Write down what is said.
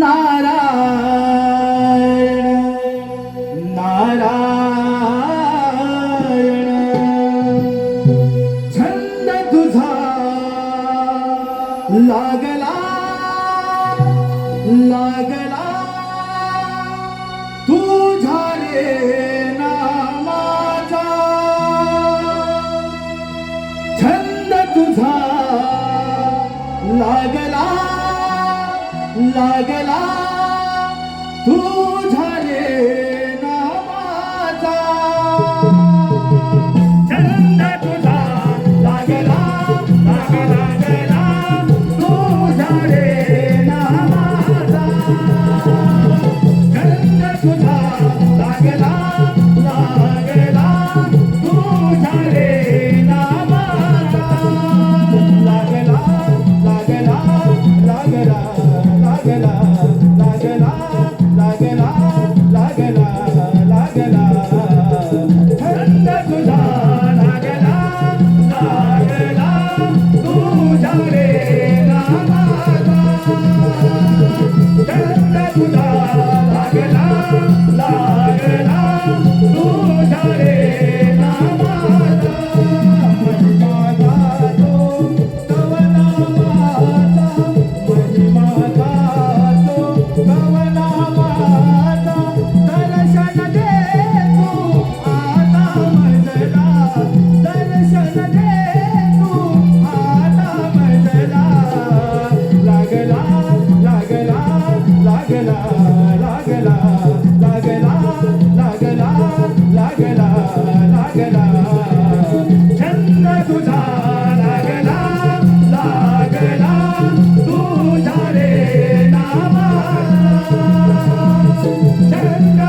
नारायण नारायण छंद तुझा लागला लागला। तुझा रे छंद तुझा लागला। लागला तू झाले नामाचा. छंद तुझा लागला लागला लागला तुझा नामाचा. छंद तुझा लागला लागला लागला लागला लागला लागला लागला छंद तुझा तुझा रे नामा छंद